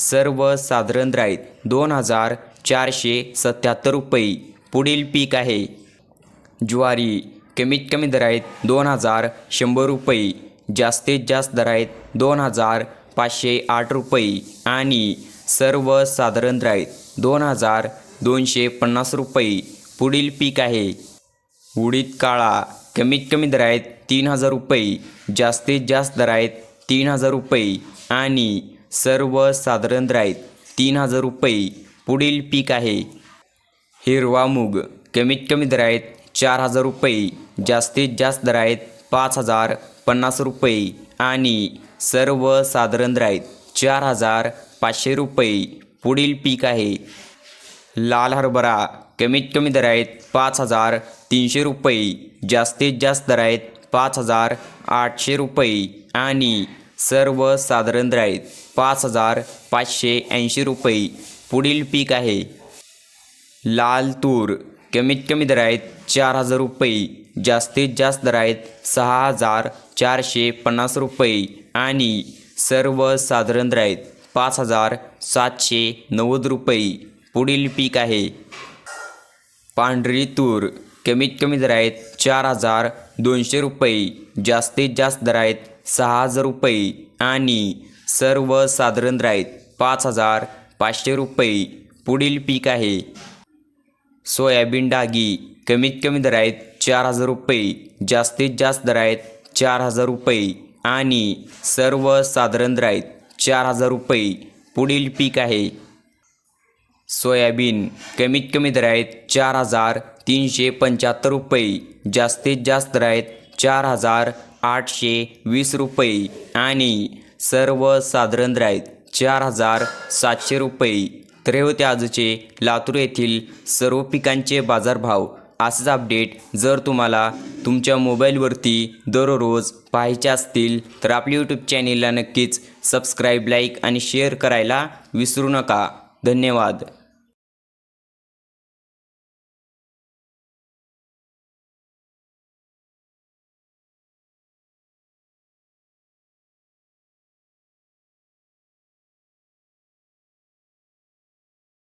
सर्वसाधारण दर दोन हजार चारशे सत्याहत्तर रुपये. पुढील पीक आहे. ज्वारी. कमीत कमी दर आहेत दोन हजार शंभर रुपये. जास्तीत जास्त दर आहेत दोन हजार पाचशे आठ रुपये. आणि सर्वसाधारण दर दोन हजार दोनशे पन्नास रुपये. पुढील पीक आहे. उडीद काळा. कमीत कमी दर आहेत तीन हजार रुपये. जास्तीत जास्त दर आहेत तीन हजार रुपये. आणि सर्वसाधारण साधारण आहेत तीन हजार रुपये पुढील पीक आहे. हिरवा मूग कमीत कमी दर आहेत चार हजार रुपये जास्तीत जास्त दर आहेत पाच हजार पन्नास रुपये आणि सर्वसाधारण साधारण आहेत चार हजार पाचशे रुपये पुढील पीक आहे. लाल हरभरा कमीत कमी दर आहेत पाच हजार तीनशे रुपये जास्तीत जास्त दर आहेत पाच हजार आठशे रुपये आणि सर्वसाधारण दर आहेत पाच हजार पाचशे ऐंशी रुपये. पुढील पीक आहे. लाल तूर कमीत कमी दर आहेत चार हजार रुपये जास्तीत जास्त दर आहेत सहा हजार चारशे पन्नास रुपये आणि सर्वसाधारण दर आहेत पाच हजार सातशे नव्वद रुपये. पुढील पीक आहे. पांढरी तूर कमीत कमी दर आहेत चार हजार दोनशे रुपये जास्तीत जास्त दर आहेत सहा हजार रुपये आणि सर्वसाधारण राईत पाच हजार पाचशे रुपये पुढील पीक आहे. सोयाबीन डागी कमीत कमी दर आहेत चार हजार रुपये जास्तीत जास्त दर आहेत चार हजार रुपये आणि सर्वसाधारण दर चार हजार रुपये पुढील पीक आहे. सोयाबीन कमीत कमी दर आहेत चार हजार तीनशे पंच्याहत्तर रुपये जास्तीत जास्त दर आहेत चार हजार आठशे वीस रुपये आणि सर्वसाधारण राईत चार हजार सातशे रुपये. तर हे होते आजचे लातूर येथील सर्व पिकांचे बाजारभाव असेच अपडेट. जर तुम्हाला तुमच्या मोबाईलवरती दररोज पाहायचे असतील तर आपल्या यूट्यूब चॅनेलला नक्कीच सबस्क्राईब लाईक आणि शेअर करायला विसरू नका. धन्यवाद.